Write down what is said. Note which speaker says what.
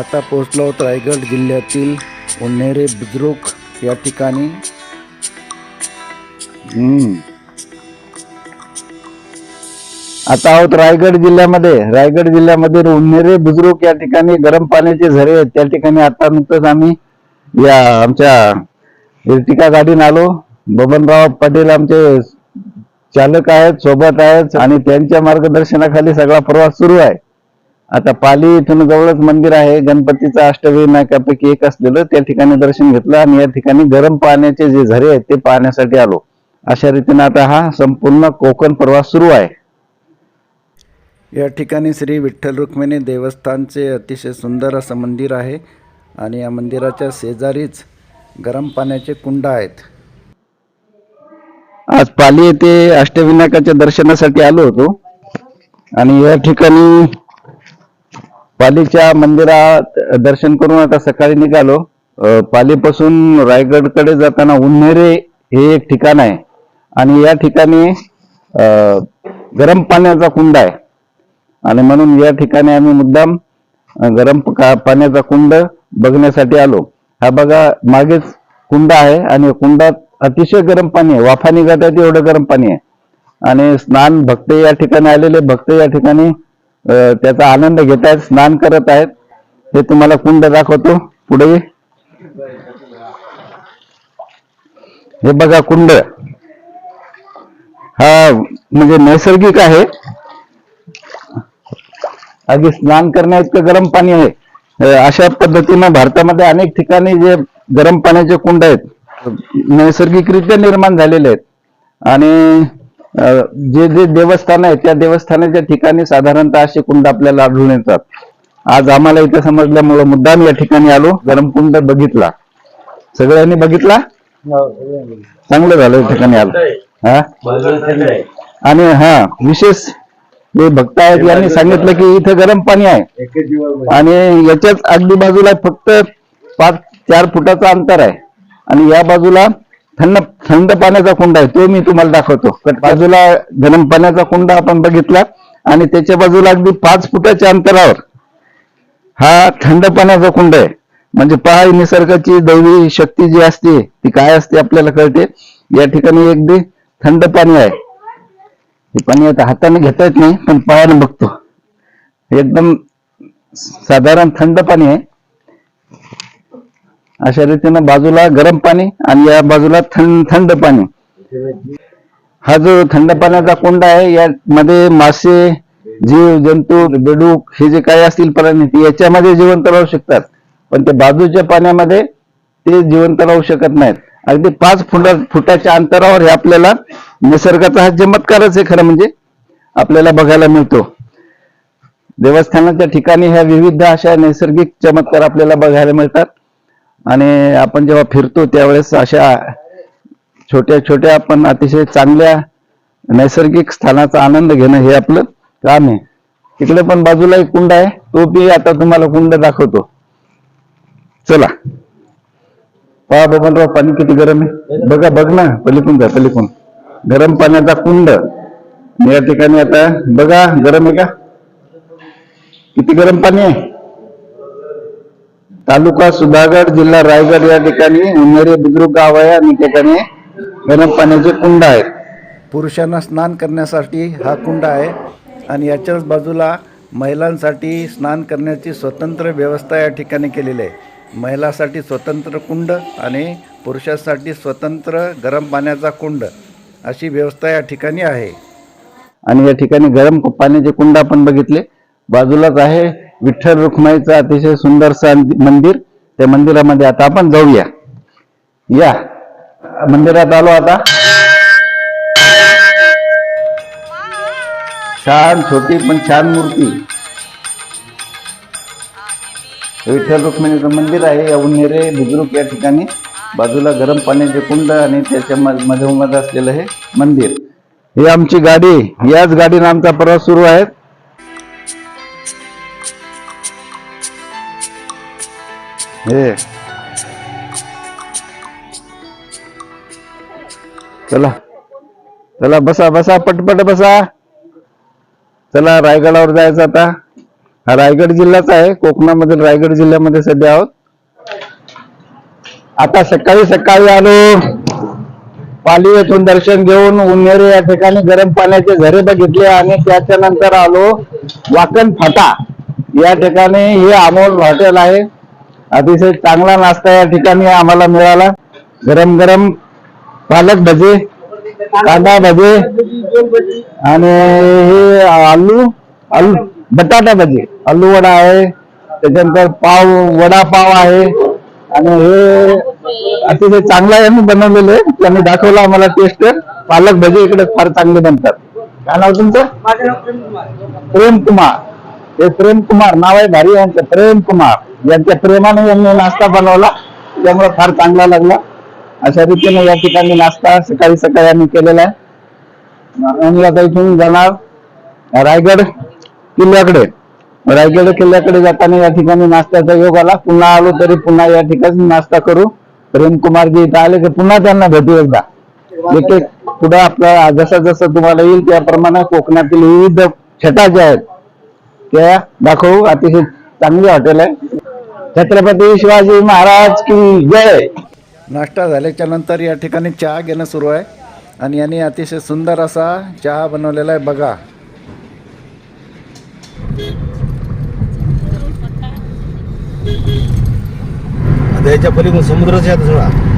Speaker 1: आता पोहोचलो आहोत रायगड जिल्ह्यातील उन्हेरे बुद्रुक या ठिकाणी.
Speaker 2: आता आहोत रायगड जिल्ह्यामध्ये. रायगड जिल्ह्यामध्ये उन्हेरे बुजुर्ग या ठिकाणी गरम पाण्याचे झरे आहेत. त्या ठिकाणी आता नुकतंच आम्ही या आमच्या इर्टिका गाडीने आलो. बबनराव पाटील आमचे चालक आहेत सोबत आहेत आणि त्यांच्या मार्गदर्शनाखाली सगळा प्रवास सुरू आहे. आता पाली इथून जवळच मंदिर आहे. गणपतीचा अष्टविनायकापैकी एक असलेलं त्या ठिकाणी दर्शन घेतलं आणि या ठिकाणी गरम पाण्याचे जे झरे आहेत ते पाहण्यासाठी आलो. अशा रीतीने आता हा संपूर्ण कोकण प्रवास सुरू आहे.
Speaker 1: या ठिकाणी श्री विठ्ठल रुक्मिणी देवस्थानचे अतिशय सुंदर असं मंदिर आहे आणि या मंदिराच्या शेजारीच गरम पाण्याचे कुंड आहेत.
Speaker 2: आज पाली येथे अष्टविनायकाच्या दर्शनासाठी आलो होतो. आणि या ठिकाणी पालीच्या मंदिरात दर्शन करून आता सकाळी निघालो. पालीपासून रायगडकडे जाताना उन्हेरे हे एक ठिकाण आहे. आणि या ठिकाणी गरम पाण्याचा कुंड आहे. आणि म्हणून या ठिकाणी आम्ही मुद्दाम गरम का- पाण्याचा कुंड बघण्यासाठी आलो. हा बघा मागेच कुंड आहे आणि कुंडात अतिशय गरम पाणी आहे. वाफा निघतात एवढं गरम पाणी आहे. आणि स्नान भक्त या ठिकाणी आलेले भक्त या ठिकाणी त्याचा आनंद घेत आहेत स्नान करत आहेत. हे तुम्हाला कुंड दाखवतो. पुढे हे बघा कुंड. हा म्हणजे नैसर्गिक आहे. अगदी स्नान करण्या इतकं गरम पाणी आहे. अशा पद्धतीनं भारतामध्ये अनेक ठिकाणी जे गरम पाण्याचे कुंड आहेत नैसर्गिकरित्या निर्माण झालेले आहेत. आणि जे जे देवस्थान आहेत त्या देवस्थानाच्या ठिकाणी साधारणतः असे कुंड आपल्याला आढळून येतात. आज आम्हाला इथे समजल्यामुळं मुद्दाम या ठिकाणी आलो गरम कुंड बघितला. सगळ्यांनी बघितला? चांगलं झालं या ठिकाणी आलो. हा? आणि हा विशेष जे भक्त आहेत यांनी सांगितलं की इथं गरम पाणी आहे. आणि याच्याच अगदी बाजूला फक्त पाच चार फुटाचं अंतर आहे. आणि या बाजूला थंड थंड पाण्याचा कुंड आहे तो मी तुम्हाला दाखवतो. बाजूला गरम पाण्याचा कुंड आपण बघितला आणि त्याच्या बाजूला अगदी पाच फुटाच्या अंतरावर हा थंड पाण्याचा कुंड आहे. म्हणजे पहा निसर्गाची दैवी शक्ती जी असते ती काय असते आपल्याला कळते? या ठिकाणी अगदी थंड पाणी आहे. हे पाणी आता हाताने घेता येत नाही पण पायाने बघतो. एकदम साधारण थंड पाणी आहे. अशा रीतीनं बाजूला गरम पाणी आणि या बाजूला थंड थंड पाणी. हा जो थंड पाण्याचा कोंडा आहे यामध्ये मासे जीव जंतू बेडूक हे जे काही असतील प्राणी याच्यामध्ये जिवंत राहू शकतात. पण ते बाजूच्या पाण्यामध्ये ते जिवंत राहू शकत नाहीत. अगदी पाच फुटा फुटाच्या अंतरावर हे आपल्याला निसर्गाचा हा चमत्कारच आहे खरं म्हणजे. आपल्याला बघायला मिळतो. देवस्थानाच्या ठिकाणी ह्या विविध अशा नैसर्गिक चमत्कार आपल्याला बघायला मिळतात. आणि आपण जेव्हा फिरतो त्यावेळेस अशा छोट्या छोट्या पण अतिशय चांगल्या नैसर्गिक स्थानाचा आनंद घेणं हे आपलं काम आहे. तिकडे पण बाजूला एक कुंड आहे तो बी आता तुम्हाला कुंड दाखवतो. चला. पहा बबनराव पाणी किती गरम आहे? बघा बघ ना पलीकून जा पलीकून गरम पाण्याचा कुंड. या ठिकाणी आता बघा गरम आहे का? किती गरम पाणी आहे? तालुका सुधागड जिल्हा रायगड या ठिकाणी उन्हेरे बुद्रुक गाव आहे आणि ठिकाणी गरम पाण्याचे कुंड आहेत.
Speaker 1: पुरुषांना स्नान करण्यासाठी हा कुंड आहे आणि याच्याच बाजूला महिलांसाठी स्नान करण्याची स्वतंत्र व्यवस्था या ठिकाणी केलेली आहे. महिलासाठी स्वतंत्र कुंड आणि पुरुषांसाठी स्वतंत्र गरम पाण्याचा कुंड अशी व्यवस्था या ठिकाणी आहे.
Speaker 2: आणि या ठिकाणी गरम पाण्याचे कुंड आपण बघितले. बाजूलाच आहे विठ्ठल रुक्माईचं अतिशय सुंदरसा मंदिर. त्या मंदिरामध्ये आता आपण जाऊया. या. मंदिरात आलो आता. छान छोटी पण छान मूर्ती. विठ्ठल रुक्मिणीचं मंदिर आहे. उन्हेरे बुजुर्ग या ठिकाणी. बाजूला गरम पाण्याचे कुंड आणि त्याच्या मध्ये मधोमध असलेलं हे मंदिर. ही आमची गाडी. याच गाडीने आमचा प्रवास सुरू आहे. हे चला चला बसा बसा पटपट बसा चला रायगडावर जायचं आता हा रायगड जिल्हाच आहे कोकणामधील रायगड जिल्ह्यामध्ये सध्या आहोत आता सकाळी सकाळी आलो पाली येथून दर्शन घेऊन उन्हेरे या ठिकाणी गरम पाण्याचे झरे बघितले आणि त्याच्या नंतर आलो वाकण फाटा या ठिकाणी हे अमोल हॉटेल आहे अतिशय चांगला नाश्ता या ठिकाणी आम्हाला मिळाला. गरम गरम पालक भजे कांदा भजे आणि हे आलू आलू बटाटा भजी. आलू वडा आहे त्याच्यानंतर पाव वडा पाव आहे आणि हे अतिशय चांगला यांनी बनवलेलं आहे. त्यांनी दाखवलं आम्हाला टेस्ट पालक भजी इकडे फार चांगले बनतात. काय नाव तुमचं? प्रेम कुमार. हे प्रेम कुमार. नाव आहे भारी यांचं. प्रेम कुमार. यांच्या प्रेमाने यांनी नाश्ता बनवला. त्यामुळे फार चांगला लागला. अशा रीतीने या ठिकाणी नाश्ता सकाळी सकाळी आम्ही केलेला आहे. आम्ही आता इथून जाणार रायगड किल्ल्याकडे. रायगड किल्ल्याकडे जाताना या ठिकाणी नाश्त्याचा योग आला. पुन्हा आलो तरी पुन्हा या ठिकाणी नाश्ता करू. प्रेमकुमारजी इथं आले की पुन्हा त्यांना भेटू एकदा. एक एक पुढे आपल्या जसं जसं तुम्हाला येईल त्याप्रमाणे कोकणातील विविध छटा ज्या आहेत त्या दाखवू. अतिशय चांगली हॉटेल आहे. छत्रपती शिवाजी महाराज की जय.
Speaker 1: नाश्ता झाल्याच्यानंतर या ठिकाणी चहा घेणं सुरू आहे. आणि यांनी अतिशय सुंदर असा चहा बनवलेला आहे. बघा.
Speaker 3: आता याच्या पलीकडून समुद्रच सगळा